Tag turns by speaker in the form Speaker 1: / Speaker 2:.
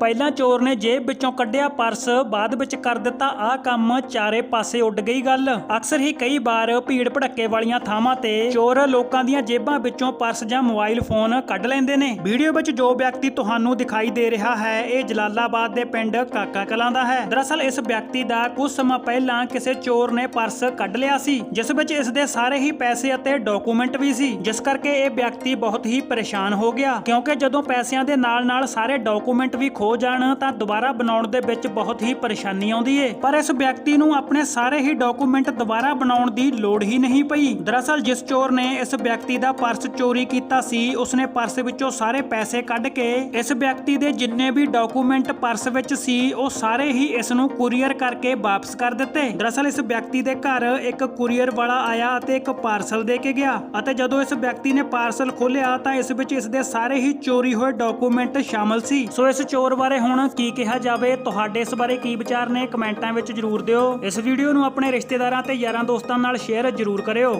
Speaker 1: ਪਹਿਲਾਂ ਚੋਰ ਨੇ ਜੇਬ ਵਿੱਚੋਂ ਕੱਢਿਆ ਪਰਸ, ਬਾਅਦ ਵਿੱਚ ਕਰ ਦਿੱਤਾ ਆਹ ਕੰਮ। ਚਾਰੇ ਪਾਸੇ ਉੱਡ ਗਈ ਗੱਲ। ਅਕਸਰ ਹੀ ਕਈ ਵਾਰ ਭੀੜ ਭੜੱਕੇ ਵਾਲੀਆਂ ਥਾਵਾਂ ਤੇ ਚੋਰ ਲੋਕਾਂ ਦੀਆਂ ਜੇਬਾਂ ਵਿੱਚੋਂ ਪਰਸ ਜਾਂ ਮੋਬਾਈਲ ਫੋਨ ਕੱਢ ਲੈਂਦੇ ਨੇ। ਵੀਡੀਓ ਵਿੱਚ ਜੋ ਵਿਅਕਤੀ ਤੁਹਾਨੂੰ ਦਿਖਾਈ ਦੇ ਰਿਹਾ ਹੈ, ਇਹ ਜਲਾਲਾਬਾਦ ਦੇ ਪਿੰਡ ਕਾਕਾ ਕਲਾਂ ਦਾ ਹੈ। ਦਰਅਸਲ ਇਸ ਵਿਅਕਤੀ ਦਾ ਕੁਝ ਸਮਾਂ ਪਹਿਲਾਂ ਕਿਸੇ ਚੋਰ ਨੇ ਪਰਸ ਕੱਢ ਲਿਆ ਸੀ, ਜਿਸ ਵਿੱਚ ਇਸ ਦੇ ਸਾਰੇ ਹੀ ਪੈਸੇ ਅਤੇ ਡਾਕੂਮੈਂਟ ਵੀ ਸੀ। ਜਿਸ ਕਰਕੇ ਇਹ ਵਿਅਕਤੀ ਬਹੁਤ ਹੀ ਪਰੇਸ਼ਾਨ ਹੋ ਗਿਆ, ਕਿਉਂਕਿ ਜਦੋਂ ਪੈਸਿਆਂ ਦੇ ਨਾਲ-ਨਾਲ ਸਾਰੇ ਡਾਕੂਮੈਂਟ ਵੀ ਖੋ ਹੋ ਜਾਣ ਤਾਂ ਦੁਬਾਰਾ ਬਣਾਉਣ ਦੇ ਵਿੱਚ ਬਹੁਤ ਹੀ ਪਰੇਸ਼ਾਨੀ ਆਉਂਦੀ ਏ। ਪਰ ਇਸ ਵਿਅਕਤੀ ਨੂੰ ਆਪਣੇ ਸਾਰੇ ਹੀ ਡਾਕੂਮੈਂਟ ਦੁਬਾਰਾ ਬਣਾਉਣ ਦੀ ਲੋੜ ਹੀ ਨਹੀਂ ਪਈ। ਦਰਅਸਲ ਜਿਸ ਚੋਰ ਨੇ ਇਸ ਵਿਅਕਤੀ ਦਾ ਪਰਸ ਚੋਰੀ ਕੀਤਾ ਸੀ, ਉਸਨੇ ਪਰਸ ਵਿੱਚੋਂ ਸਾਰੇ ਪੈਸੇ ਕੱਢ ਕੇ ਇਸ ਵਿਅਕਤੀ ਦੇ ਜਿੰਨੇ ਵੀ ਡਾਕੂਮੈਂਟ ਪਰਸ ਵਿੱਚ ਸੀ, ਉਹ ਸਾਰੇ ਹੀ ਇਸ ਨੂੰ ਕੁਰੀਅਰ ਕਰਕੇ ਵਾਪਸ ਕਰ ਦਿੱਤੇ। ਦਰਅਸਲ ਇਸ ਵਿਅਕਤੀ ਦੇ ਘਰ ਇੱਕ ਕੁਰੀਅਰ ਵਾਲਾ ਆਇਆ ਅਤੇ ਇੱਕ ਪਾਰਸਲ ਦੇ ਕੇ ਗਿਆ ਅਤੇ ਜਦੋਂ ਇਸ ਵਿਅਕਤੀ ਨੇ ਪਾਰਸਲ ਖੋਲ੍ਹਿਆ ਤਾਂ ਇਸ ਵਿੱਚ ਇਸ ਦੇ ਸਾਰੇ ਹੀ ਚੋਰੀ ਹੋਏ ਡਾਕੂਮੈਂਟ ਸ਼ਾਮਲ ਸੀ। ਸੋ ਇਸ ਚੋਰ ਬਾਰੇ ਹੁਣ ਕੀ ਕਿਹਾ ਜਾਵੇ, ਤੁਹਾਡੇ ਇਸ ਬਾਰੇ ਕੀ ਵਿਚਾਰ ਨੇ ਕਮੈਂਟਾਂ ਵਿੱਚ ਜਰੂਰ ਦਿਓ। ਇਸ ਵੀਡੀਓ ਨੂੰ ਆਪਣੇ ਰਿਸ਼ਤੇਦਾਰਾਂ ਤੇ ਯਾਰਾਂ ਦੋਸਤਾਂ ਨਾਲ ਸ਼ੇਅਰ ਜਰੂਰ ਕਰਿਓ।